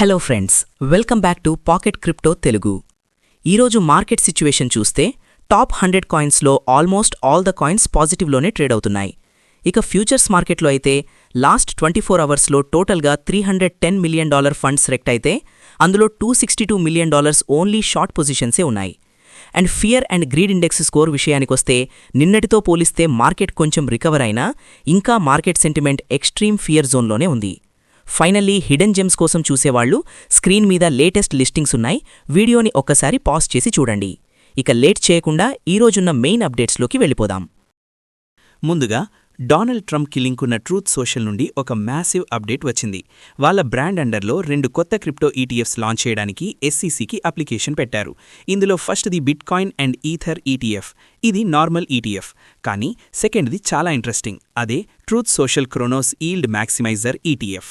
Hello friends welcome back to pocket crypto Telugu ఈరోజు market situation చూస్తే top hundred కాయిన్స్లో almost all the coins పాజిటివ్లోనే trade అవుతున్నాయి. ఇక ఫ్యూచర్స్ మార్కెట్లో అయితే లాస్ట్ ట్వంటీ ఫోర్ అవర్స్లో టోటల్గా three hundred ten million dollar funds రెక్ట్ అయితే అందులో two sixty two million dollars only short పొజిషన్సే ఉన్నాయి. And fear and greed index score విషయానికొస్తే నిన్నటితో పోలిస్తే మార్కెట్ కొంచెం రికవర్ అయినా ఇంకా మార్కెట్ సెంటిమెంట్ ఎక్స్ట్రీమ్ ఫియర్ జోన్లోనే ఉంది. ఫైనల్లీ హిడెన్ జెమ్స్ కోసం చూసేవాళ్ళు స్క్రీన్ మీద లేటెస్ట్ లిస్టింగ్స్ ఉన్నాయి. వీడియోని ఒక్కసారి పాజ్ చేసి చూడండి. ఇక లేట్ చేయకుండా ఈరోజున్న మెయిన్ అప్డేట్స్లోకి వెళ్ళిపోదాం. ముందుగా డొనాల్డ్ ట్రంప్కి లింక్ ఉన్న ట్రూత్ సోషల్ నుండి ఒక మ్యాసివ్ అప్డేట్ వచ్చింది. వాళ్ళ బ్రాండ్ అండర్లో రెండు కొత్త క్రిప్టో ఈటీఎఫ్స్ లాంచ్ చేయడానికి ఎస్సీసీకి అప్లికేషన్ పెట్టారు. ఇందులో ఫస్ట్ది bit coin and ether ETF ఇది నార్మల్ ఈటీఎఫ్ కానీ సెకండ్ది చాలా ఇంట్రెస్టింగ్ అదే truth social cronos yield maximizer ETF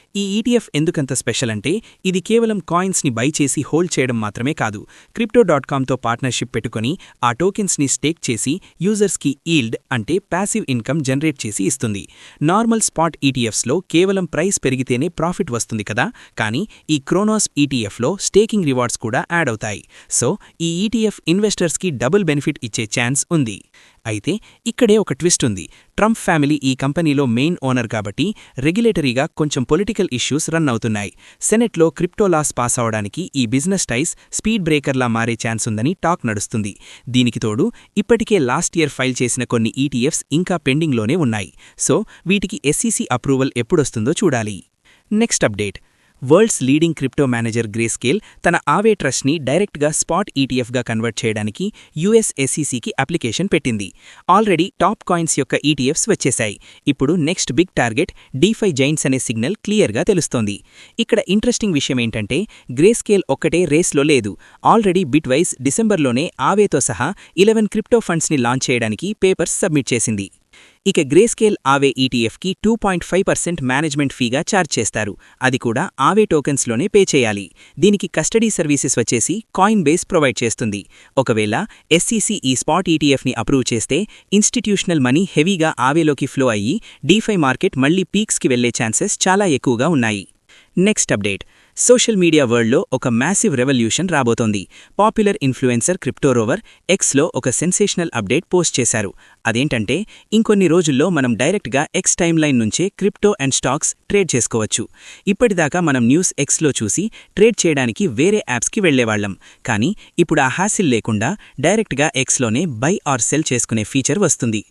ఈ ఈటీఎఫ్ ఎందుకంత స్పెషల్ అంటే ఇది కేవలం కాయిన్స్ని బై చేసి హోల్డ్ చేయడం మాత్రమే కాదు. క్రిప్టో డాట్ కామ్తో పార్ట్నర్షిప్ పెట్టుకుని ఆ టోకెన్స్ని స్టేక్ చేసి యూజర్స్కి ఈల్డ్ అంటే ప్యాసివ్ ఇన్కమ్ జనరేట్ చేసి ఇస్తుంది. నార్మల్ స్పాట్ ఈటీఎఫ్స్లో కేవలం ప్రైస్ పెరిగితేనే ప్రాఫిట్ వస్తుంది కదా? కానీ ఈ క్రోనోస్ ఈటీఎఫ్లో స్టేకింగ్ రివార్డ్స్ కూడా యాడ్ అవుతాయి. సో ఈ ఈటీఎఫ్ ఇన్వెస్టర్స్కి డబుల్ బెనిఫిట్ ఇచ్చే ఛాన్స్ ఉంది. అయితే ఇక్కడే ఒక ట్విస్ట్ ఉంది. ట్రంప్ ఫ్యామిలీ ఈ కంపెనీలో మెయిన్ ఓనర్ కాబట్టి రెగ్యులేటరీగా కొంచెం పొలిటికల్ ఇష్యూస్ రన్ అవుతున్నాయి. సెనెట్లో క్రిప్టో లాస్ పాస్ అవడానికి ఈ బిజినెస్ టైస్ స్పీడ్ బ్రేకర్లా మారే ఛాన్స్ ఉందని టాక్ నడుస్తుంది. దీనికి తోడు ఇప్పటికే లాస్ట్ ఇయర్ ఫైల్ చేసిన కొన్ని ఈటీఎఫ్స్ ఇంకా పెండింగ్లోనే ఉన్నాయి. సో వీటికి ఎస్సీసీ అప్రూవల్ ఎప్పుడొస్తుందో చూడాలి. Next update. World's leading crypto manager Grayscale తన ఆవే ట్రస్ట్ని డైరెక్ట్గా స్పాట్ ఈటీఎఫ్గా కన్వర్ట్ చేయడానికి యుఎస్ ఎస్సీసీకి అప్లికేషన్ పెట్టింది. ఆల్రెడీ టాప్ కాయిన్స్ యొక్క ఈటీఎఫ్స్ వచ్చేశాయి. ఇప్పుడు next big target DeFi chains అనే సిగ్నల్ క్లియర్గా తెలుస్తోంది. ఇక్కడ ఇంట్రెస్టింగ్ విషయం ఏంటంటే గ్రేస్కేల్ ఒక్కటే రేస్లో లేదు. ఆల్రెడీ బిట్వైజ్ డిసెంబర్లోనే ఆవేతో సహా ఇలెవెన్ క్రిప్టో ఫండ్స్ని లాంచ్ చేయడానికి పేపర్స్ సబ్మిట్ చేసింది. ఇక Grayscale Aave ఈటీఎఫ్కి two point five percent management ఫీగా charge చేస్తారు. అది కూడా ఆవే టోకెన్స్లోనే పే చేయాలి. దీనికి కస్టడీ సర్వీసెస్ వచ్చేసి కాయిన్ బేస్ ప్రొవైడ్ చేస్తుంది. ఒకవేళ ఎస్సీసీ ఈ స్పాట్ ఈటీఎఫ్ని అప్రూవ్ చేస్తే ఇన్స్టిట్యూషనల్ మనీ హెవీగా ఆవేలోకి ఫ్లో అయ్యి డీఫై మార్కెట్ మళ్ళీ పీక్స్కి వెళ్ళే ఛాన్సెస్ చాలా ఎక్కువగా ఉన్నాయి. Next update. సోషల్ మీడియా వరల్డ్లో ఒక మ్యాసివ్ రెవల్యూషన్ రాబోతోంది. పాపులర్ ఇన్ఫ్లుయెన్సర్ క్రిప్టోరోవర్ ఎక్స్లో ఒక సెన్సేషనల్ అప్డేట్ పోస్ట్ చేశారు. అదేంటంటే ఇంకొన్ని రోజుల్లో మనం డైరెక్ట్గా ఎక్స్ టైమ్ లైన్ నుంచే క్రిప్టో అండ్ స్టాక్స్ ట్రేడ్ చేసుకోవచ్చు. ఇప్పటిదాకా మనం న్యూస్ ఎక్స్లో చూసి ట్రేడ్ చేయడానికి వేరే యాప్స్కి వెళ్ళేవాళ్ళం కానీ ఇప్పుడు ఆ హాసిల్ లేకుండా డైరెక్ట్గా ఎక్స్లోనే బై ఆర్ సెల్ చేసుకునే ఫీచర్ వస్తుంది.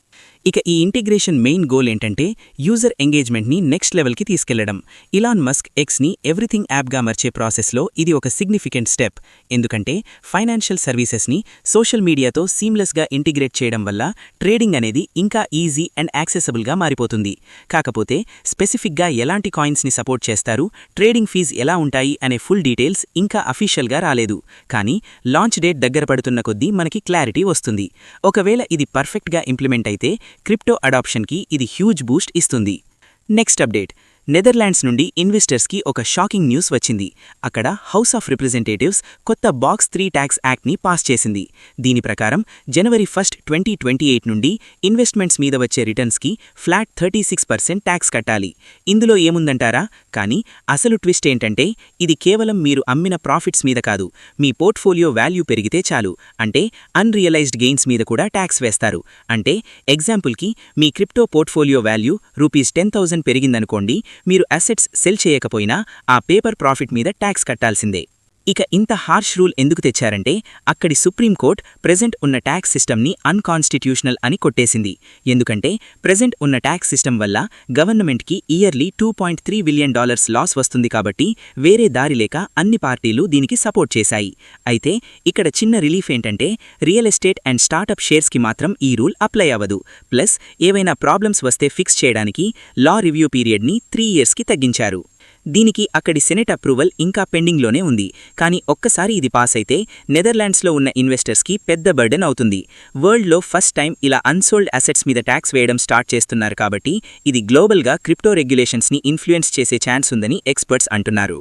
ఇక ఈ ఇంటిగ్రేషన్ మెయిన్ గోల్ ఏంటంటే యూజర్ ఎంగేజ్మెంట్ని నెక్స్ట్ లెవెల్కి తీసుకెళ్ళడం. ఇలాన్ మస్క్ ఎక్స్ని ఎవ్రీథింగ్ యాప్గా మర్చే ప్రాసెస్లో ఇది ఒక సిగ్నిఫికెంట్ స్టెప్. ఎందుకంటే ఫైనాన్షియల్ సర్వీసెస్ని సోషల్ మీడియాతో సీమ్లెస్గా ఇంటిగ్రేట్ చేయడం వల్ల ట్రేడింగ్ అనేది ఇంకా ఈజీ అండ్ యాక్సెసబుల్గా మారిపోతుంది. కాకపోతే స్పెసిఫిక్గా ఎలాంటి కాయిన్స్ని సపోర్ట్ చేస్తారు ట్రేడింగ్ ఫీజ్ ఎలా ఉంటాయి అనే ఫుల్ డీటెయిల్స్ ఇంకా అఫీషియల్గా రాలేదు. కానీ లాంచ్ డేట్ దగ్గర పడుతున్న కొద్దీ మనకి క్లారిటీ వస్తుంది. ఒకవేళ ఇది పర్ఫెక్ట్గా ఇంప్లిమెంట్ అయితే క్రిప్టో అడాప్షన్కి ఇది హ్యూజ్ బూస్ట్ ఇస్తుంది. Next update. నెదర్లాండ్స్ నుండి ఇన్వెస్టర్స్కి ఒక షాకింగ్ న్యూస్ వచ్చింది. అక్కడ హౌస్ ఆఫ్ రిప్రజెంటేటివ్స్ కొత్త బాక్స్ త్రీ ట్యాక్స్ యాక్ట్ని పాస్ చేసింది. దీని ప్రకారం జనవరి ఫస్ట్ ట్వంటీ ట్వంటీ ఎయిట్ నుండి ఇన్వెస్ట్మెంట్స్ మీద వచ్చే రిటర్న్స్కి flat thirty six percent tax కట్టాలి. ఇందులో ఏముందంటారా? కానీ అసలు ట్విస్ట్ ఏంటంటే ఇది కేవలం మీరు అమ్మిన ప్రాఫిట్స్ మీద కాదు. మీ పోర్ట్ఫోలియో వాల్యూ పెరిగితే చాలు. అంటే అన్రియలైజ్డ్ గెయిన్స్ మీద కూడా ట్యాక్స్ వేస్తారు. అంటే ఎగ్జాంపుల్కి మీ crypto portfolio value rupees ten thousand పెరిగిందనుకోండి మీరు అసెట్స్ సెల్ చేయకపోయినా ఆ పేపర్ ప్రాఫిట్ మీద ట్యాక్స్ కట్టాల్సిందే. ఇక ఇంత హార్ష్ రూల్ ఎందుకు తెచ్చారంటే అక్కడి సుప్రీంకోర్టు ప్రెజెంట్ ఉన్న ట్యాక్స్ సిస్టమ్ని అన్కాన్స్టిట్యూషనల్ అని కొట్టేసింది. ఎందుకంటే ప్రెజెంట్ ఉన్న ట్యాక్స్ సిస్టమ్ వల్ల గవర్నమెంట్కి yearly two point three billion dollars loss వస్తుంది కాబట్టి వేరే దారి లేక అన్ని పార్టీలు దీనికి సపోర్ట్ చేశాయి. అయితే ఇక్కడ చిన్న రిలీఫ్ ఏంటంటే రియల్ ఎస్టేట్ అండ్ స్టార్టప్ షేర్స్కి మాత్రం ఈ రూల్ అప్లై అవ్వదు. ప్లస్ ఏవైనా ప్రాబ్లమ్స్ వస్తే ఫిక్స్ చేయడానికి లా రివ్యూ పీరియడ్ని త్రీ ఇయర్స్కి తగ్గించారు. దీనికి అక్కడి సెనెట్ అప్రూవల్ ఇంకా పెండింగ్లోనే ఉంది. కానీ ఒక్కసారి ఇది పాస్ అయితే నెదర్లాండ్స్లో ఉన్న ఇన్వెస్టర్స్కి పెద్ద బర్డెన్ అవుతుంది. వరల్డ్లో ఫస్ట్ టైం ఇలా అన్సోల్డ్ అసెట్స్ మీద ట్యాక్స్ వేయడం స్టార్ట్ చేస్తున్నారు కాబట్టి ఇది గ్లోబల్గా క్రిప్టో రెగ్యులేషన్స్ని ఇన్ఫ్లుయెన్స్ చేసే ఛాన్స్ ఉందని ఎక్స్పర్ట్స్ అంటున్నారు.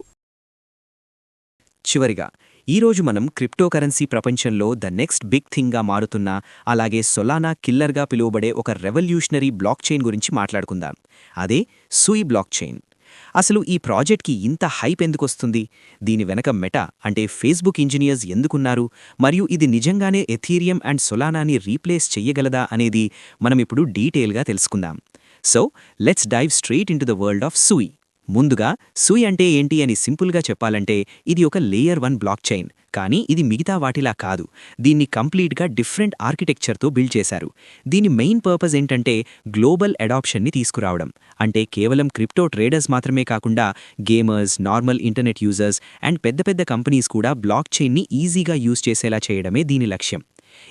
చివరిగా ఈరోజు మనం క్రిప్టోకరెన్సీ ప్రపంచంలో ద నెక్స్ట్ బిగ్ థింగ్గా మారుతున్న అలాగే సొలానా కిల్లర్గా పిలువబడే ఒక రెవల్యూషనరీ బ్లాక్ చైన్ గురించి మాట్లాడుకుందాం. అదే సూయి బ్లాక్ చైన్ అసలు ఈ ప్రాజెక్ట్కి ఇంత హైప్ ఎందుకొస్తుంది? దీని వెనక మెటా అంటే ఫేస్బుక్ ఇంజనీర్స్ ఎందుకున్నారు? మరియు ఇది నిజంగానే ఎథీరియం అండ్ సొలానాని రీప్లేస్ చెయ్యగలదా అనేది మనం ఇప్పుడు డీటెయిల్గా తెలుసుకుందాం. So let's dive straight into the world of Sui. ముందుగా సూయ్ అంటే ఏంటి అని సింపుల్గా చెప్పాలంటే ఇది ఒక లేయర్ వన్ బ్లాక్ చైన్ కానీ ఇది మిగతా వాటిలా కాదు. దీన్ని కంప్లీట్గా డిఫరెంట్ ఆర్కిటెక్చర్తో బిల్డ్ చేశారు. దీని మెయిన్ పర్పస్ ఏంటంటే గ్లోబల్ అడాప్షన్ని తీసుకురావడం. అంటే కేవలం క్రిప్టో ట్రేడర్స్ మాత్రమే కాకుండా gamers normal internet users and పెద్ద పెద్ద కంపెనీస్ కూడా బ్లాక్ చైన్ని ఈజీగా యూజ్ చేసేలా చేయడమే దీని లక్ష్యం.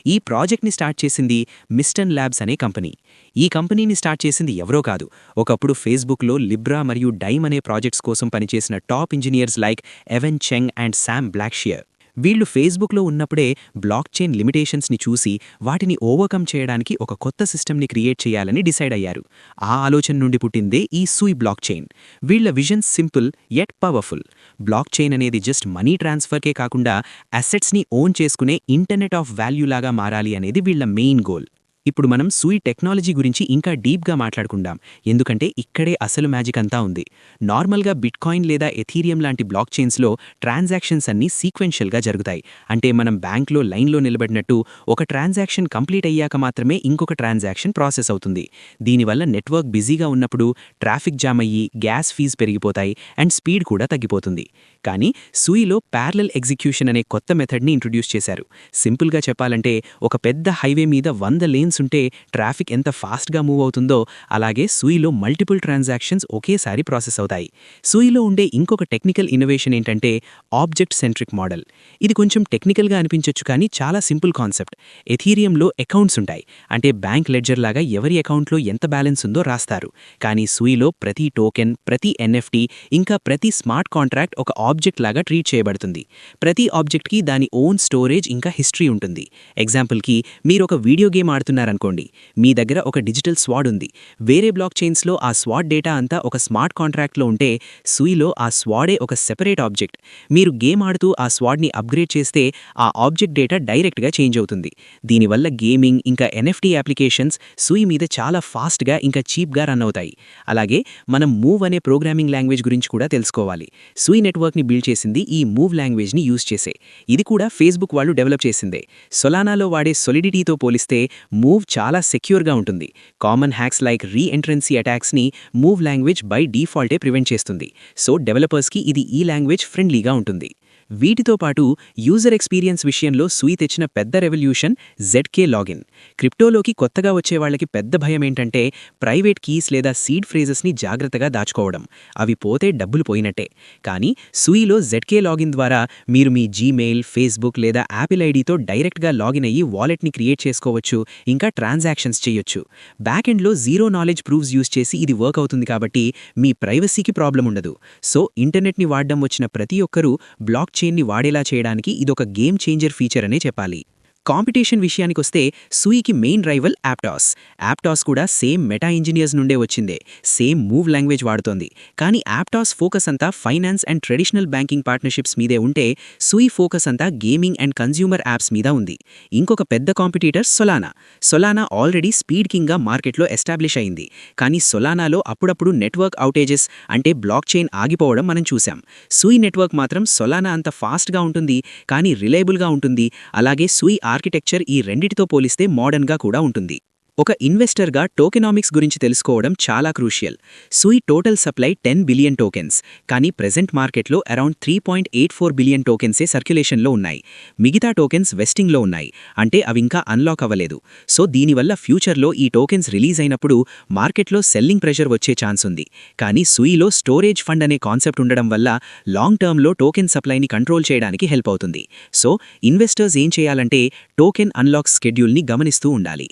ఈ ప్రాజెక్ట్ని స్టార్ట్ చేసింది మిస్టన్ ల్యాబ్స్ అనే కంపెనీ. ఈ కంపెనీని స్టార్ట్ చేసింది ఎవరో కాదు ఒకప్పుడు ఫేస్బుక్లో లిబ్రా మరియు డైమ్ అనే ప్రాజెక్ట్స్ కోసం పనిచేసిన top engineers like Evan Cheng and Sam Blackshear. వీళ్ళు ఫేస్బుక్లో ఉన్నప్పుడే బ్లాక్ చైన్ లిమిటేషన్స్ని చూసి వాటిని ఓవర్కమ్ చేయడానికి ఒక కొత్త సిస్టమ్ని క్రియేట్ చేయాలని డిసైడ్ అయ్యారు. ఆ ఆలోచన నుండి పుట్టిందే ఈ సూయ్ బ్లాక్ చైన్. వీళ్ళ vision simple yet powerful. Blockchain అనేది జస్ట్ మనీ ట్రాన్స్ఫర్కే కాకుండా అసెట్స్ని ఓన్ చేసుకునే ఇంటర్నెట్ ఆఫ్ వాల్యూ లాగా మారాలి అనేది వీళ్ళ మెయిన్ గోల్. ఇప్పుడు మనం సూయి టెక్నాలజీ గురించి ఇంకా డీప్గా మాట్లాడుకుందాం. ఎందుకంటే ఇక్కడే అసలు మ్యాజిక్ అంతా ఉంది. నార్మల్గా బిట్కాయిన్ లేదా ఎథీరియం లాంటి బ్లాక్ చైన్స్లో ట్రాన్సాక్షన్స్ అన్నీ సీక్వెన్షియల్గా జరుగుతాయి. అంటే మనం బ్యాంక్లో లైన్లో నిలబడినట్టు ఒక ట్రాన్సాక్షన్ కంప్లీట్ అయ్యాక మాత్రమే ఇంకొక ట్రాన్సాక్షన్ ప్రాసెస్ అవుతుంది. దీనివల్ల నెట్వర్క్ బిజీగా ఉన్నప్పుడు ట్రాఫిక్ జామ్ అయ్యి గ్యాస్ ఫీజ్ పెరిగిపోతాయి అండ్ స్పీడ్ కూడా తగ్గిపోతుంది. కానీ సూయిలో ప్యారలల్ ఎగ్జిక్యూషన్ అనే కొత్త మెథడ్ని ఇంట్రొడ్యూస్ చేశారు. సింపుల్గా చెప్పాలంటే ఒక పెద్ద హైవే మీద వంద లేన్స్ ఉంటే ట్రాఫిక్ ఎంత ఫాస్ట్గా మూవ్ అవుతుందో అలాగే సూయిలో మల్టిపుల్ ట్రాన్సాక్షన్స్ ఒకేసారి ప్రాసెస్ అవుతాయి. సూయిలో ఉండే ఇంకొక టెక్నికల్ ఇన్నోవేషన్ ఏంటంటే ఆబ్జెక్ట్ సెంట్రిక్ మోడల్. ఇది కొంచెం టెక్నికల్గా అనిపించొచ్చు కానీ చాలా సింపుల్ కాన్సెప్ట్. ఎథీరియంలో అకౌంట్స్ ఉంటాయి. అంటే బ్యాంక్ లెడ్జర్ లాగా ఎవరి అకౌంట్లో ఎంత బ్యాలెన్స్ ఉందో రాస్తారు. కానీ సూయిలో ప్రతి టోకెన్ ప్రతి ఎన్ఎఫ్టీ ఇంకా ప్రతి స్మార్ట్ కాంట్రాక్ట్ ఒక ఆబ్జెక్ట్ లాగా ట్రీట్ చేయబడుతుంది. ప్రతి ఆబ్జెక్ట్కి దాని ఓన్ స్టోరేజ్ ఇంకా హిస్టరీ ఉంటుంది. ఎగ్జాంపుల్కి మీరు ఒక వీడియో గేమ్ ఆడుతున్నారు ఉన్నారనుకోండి మీ దగ్గర ఒక డిజిటల్ స్వాడ్ ఉంది. వేరే బ్లాక్ చైన్స్లో ఆ స్వాడ్ డేటా అంతా ఒక స్మార్ట్ కాంట్రాక్ట్లో ఉంటే సూయిలో ఆ స్వాడే ఒక సెపరేట్ ఆబ్జెక్ట్. మీరు గేమ్ ఆడుతూ ఆ స్వాడ్ని అప్గ్రేడ్ చేస్తే ఆ ఆబ్జెక్ట్ డేటా డైరెక్ట్గా చేంజ్ అవుతుంది. దీనివల్ల గేమింగ్ ఇంకా ఎన్ఎఫ్టీ అప్లికేషన్స్ సూయి మీద చాలా ఫాస్ట్గా ఇంకా చీప్గా రన్ అవుతాయి. అలాగే మనం మూవ్ అనే ప్రోగ్రామింగ్ లాంగ్వేజ్ గురించి కూడా తెలుసుకోవాలి. సూయి నెట్వర్క్ని బిల్డ్ చేసింది ఈ మూవ్ లాంగ్వేజ్ని యూజ్ చేసే. ఇది కూడా ఫేస్బుక్ వాళ్ళు డెవలప్ చేసిందే. సొలానాలో వాడే సొలిడిటీతో పోలిస్తే మూవ్ చాలా సెక్యూర్గా ఉంటుంది. Common hacks like reentrancy అటాక్స్ని మూవ్ లాంగ్వేజ్ బై డీఫాల్టే ప్రివెంట్ చేస్తుంది. సో డెవలపర్స్కి ఇది ఈ లాంగ్వేజ్ ఫ్రెండ్లీగా ఉంటుంది. వీటితో పాటు యూజర్ ఎక్స్పీరియన్స్ విషయంలో సూయి తెచ్చిన పెద్ద రెవల్యూషన్ జెడ్కే లాగిన్. క్రిప్టోలోకి కొత్తగా వచ్చే వాళ్ళకి పెద్ద భయం ఏంటంటే ప్రైవేట్ కీస్ లేదా సీడ్ ఫ్రేజెస్ని జాగ్రత్తగా దాచుకోవడం. అవి పోతే డబ్బులు పోయినట్టే. కానీ సూయిలో జెడ్కే లాగిన్ ద్వారా మీరు మీ జీమెయిల్ ఫేస్బుక్ లేదా యాపిల్ ఐడితో డైరెక్ట్గా లాగిన్ అయ్యి వాలెట్ని క్రియేట్ చేసుకోవచ్చు ఇంకా ట్రాన్సాక్షన్స్ చేయొచ్చు. బ్యాక్ ఎండ్లో జీరో నాలెడ్జ్ ప్రూఫ్స్ యూజ్ చేసి ఇది వర్క్ అవుతుంది కాబట్టి మీ ప్రైవసీకి ప్రాబ్లం ఉండదు. సో ఇంటర్నెట్ని వాడడం వచ్చిన ప్రతి ఒక్కరూ బ్లాక్ చైన్ని వాడేలా చేయడానికి ఇదొక గేమ్ చేంజర్ ఫీచర్ అనే చెప్పాలి. కాంపిటీషన్ విషయానికొస్తే సూయికి మెయిన్ రైవల్ యాప్టాస్. యాప్టాస్ కూడా సేమ్ మెటా ఇంజనీర్స్ నుండే వచ్చిందే. సేమ్ మూవ్ లాంగ్వేజ్ వాడుతోంది. కానీ యాప్టాస్ ఫోకస్ అంతా finance and traditional banking partnerships మీదే ఉంటే సూయి ఫోకస్ అంతా గేమింగ్ అండ్ కన్జ్యూమర్ యాప్స్ మీద ఉంది. ఇంకొక పెద్ద competitor Solana. Solana already speed కింగ్గా మార్కెట్లో ఎస్టాబ్లిష్ అయింది. కానీ సొలానాలో అప్పుడప్పుడు నెట్వర్క్ అవుటేజెస్ అంటే బ్లాక్ చైన్ ఆగిపోవడం మనం చూసాం సూయి నెట్వర్క్ మాత్రం సొలానా అంత ఫాస్ట్గా ఉంటుంది కానీ రిలయబుల్గా ఉంటుంది. అలాగే సూయి ఆర్కిటెక్చర్ ఈ రెండిటితో పోలిస్తే మోడర్న్గా కూడా ఉంటుంది. ఒక ఇన్వెస్టర్గా టోకెనామిక్స్ గురించి తెలుసుకోవడం చాలా crucial. Sui total supply ten billion tokens కానీ ప్రెజెంట్ మార్కెట్లో around three point eight four billion టోకెన్సే సర్క్యులేషన్లో ఉన్నాయి. మిగతా టోకెన్స్ వెస్టింగ్లో ఉన్నాయి అంటే అవి ఇంకా అన్లాక్ అవ్వలేదు. సో దీనివల్ల ఫ్యూచర్లో ఈ టోకెన్స్ రిలీజ్ అయినప్పుడు మార్కెట్లో సెల్లింగ్ ప్రెషర్ వచ్చే ఛాన్స్ ఉంది. కానీ సూయిలో స్టోరేజ్ ఫండ్ అనే కాన్సెప్ట్ ఉండడం వల్ల లాంగ్ టర్మ్లో టోకెన్ సప్లైని కంట్రోల్ చేయడానికి హెల్ప్ అవుతుంది. సో ఇన్వెస్టర్స్ ఏం చేయాలంటే టోకెన్ అన్లాక్ స్కెడ్యూల్ని గమనిస్తూ ఉండాలి.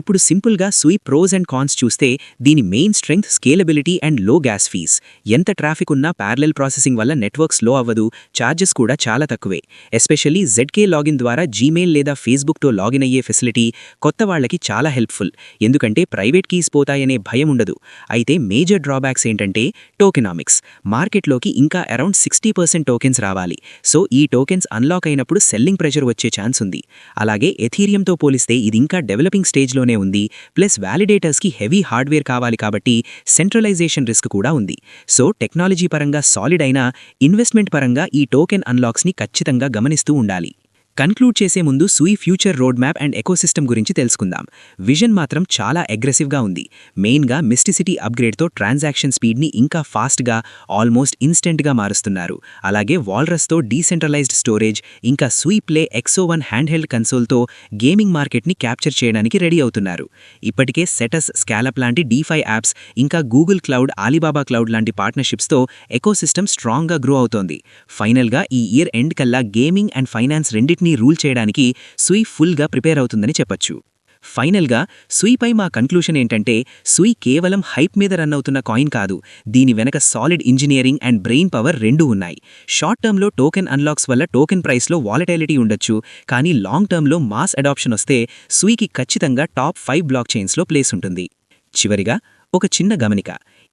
ఇప్పుడు సింపుల్గా స్వీప్ ప్రోస్ అండ్ కాన్స్ చూస్తే దీని మెయిన్ స్ట్రెంగ్త్ స్కేలబిలిటీ అండ్లో గ్యాస్ ఫీస్. ఎంత ట్రాఫిక్ ఉన్నా ప్యారలెల్ ప్రాసెసింగ్ వల్ల నెట్వర్క్ స్లో అవ్వదు ఛార్జెస్ కూడా చాలా తక్కువే. ఎస్పెషల్లీ జెడ్కే లాగిన్ ద్వారా జీమెయిల్ లేదా ఫేస్బుక్తో లాగిన్ అయ్యే ఫెసిలిటీ కొత్త వాళ్ళకి చాలా హెల్ప్ఫుల్. ఎందుకంటే ప్రైవేట్ కీస్ పోతాయనే భయం ఉండదు. అయితే మేజర్ డ్రాబ్యాక్స్ ఏంటంటే టోకెనామిక్స్. మార్కెట్లోకి ఇంకా అరౌండ్ సిక్స్టీ పర్సెంట్ టోకెన్స్ రావాలి. సో ఈ టోకెన్స్ అన్లాక్ అయినప్పుడు సెల్లింగ్ ప్రెషర్ వచ్చే ఛాన్స్ ఉంది. అలాగే ఎథీరియంతో పోలిస్తే ఇది ఇంకా డెవలపింగ్ స్టేజ్లో చేతిలోనే ఉంది. ప్లస్ వ్యాలిడేటర్స్కి హెవీ హార్డ్వేర్ కావాలి కాబట్టి సెంట్రలైజేషన్ రిస్క్ కూడా ఉంది. సో టెక్నాలజీ పరంగా సాలిడ్ అయినా ఇన్వెస్ట్మెంట్ పరంగా ఈ టోకెన్ అన్లాక్స్ని ఖచ్చితంగా గమనిస్తూ ఉండాలి. కన్క్లూడ్ చేసే ముందు Sui future road map and ecosystem గురించి తెలుసుకుందాం. విజన్ మాత్రం చాలా అగ్రెసివ్గా ఉంది. మెయిన్గా మిస్టిసిటీ అప్గ్రేడ్తో ట్రాన్సాక్షన్ స్పీడ్ని ఇంకా ఫాస్ట్గా ఆల్మోస్ట్ ఇన్స్టెంట్గా మారుస్తున్నారు. అలాగే వాల్రస్తో డీసెంట్రలైజ్డ్ స్టోరేజ్ ఇంకా Sui Play Exo One handheld కన్సోల్తో gaming మార్కెట్ని క్యాప్చర్ చేయడానికి రెడీ అవుతున్నారు. ఇప్పటికే సెటస్ స్కాలప్ లాంటి డీఫై యాప్స్ ఇంకా గూగుల్ క్లౌడ్ ఆలీబాబా క్లౌడ్ లాంటి పార్ట్నర్షిప్స్తో ఎకోసిస్టమ్ స్ట్రాంగ్గా గ్రో అవుతోంది. ఫైనల్గా ఈ ఇయర్ ఎండ్ కల్లా గేమింగ్ అండ్ ఫైనాన్స్ రెండింటినీ రూల్ చేయడానికి సుయ్ ఫుల్గా ప్రిపేర్ అవుతుందని చెప్పొచ్చు. ఫైనల్గా సుయ్పై మా కన్క్లూషన్ ఏంటంటే సుయ్ కేవలం హైప్ మీద రన్ అవుతున్న కాయిన్ కాదు దీని వెనక solid engineering and brain power రెండూ ఉన్నాయి. షార్ట్ టర్మ్లో టోకెన్ అన్లాక్స్ వల్ల టోకెన్ ప్రైస్లో వాలటైలిటీ ఉండొచ్చు కానీ లాంగ్ టర్మ్లో మాస్ అడాప్షన్ వస్తే సుయ్కి ఖచ్చితంగా టాప్ ఫైవ్ బ్లాక్ చైన్స్లో ప్లేస్ ఉంటుంది. చివరిగా ఒక చిన్న గమనిక.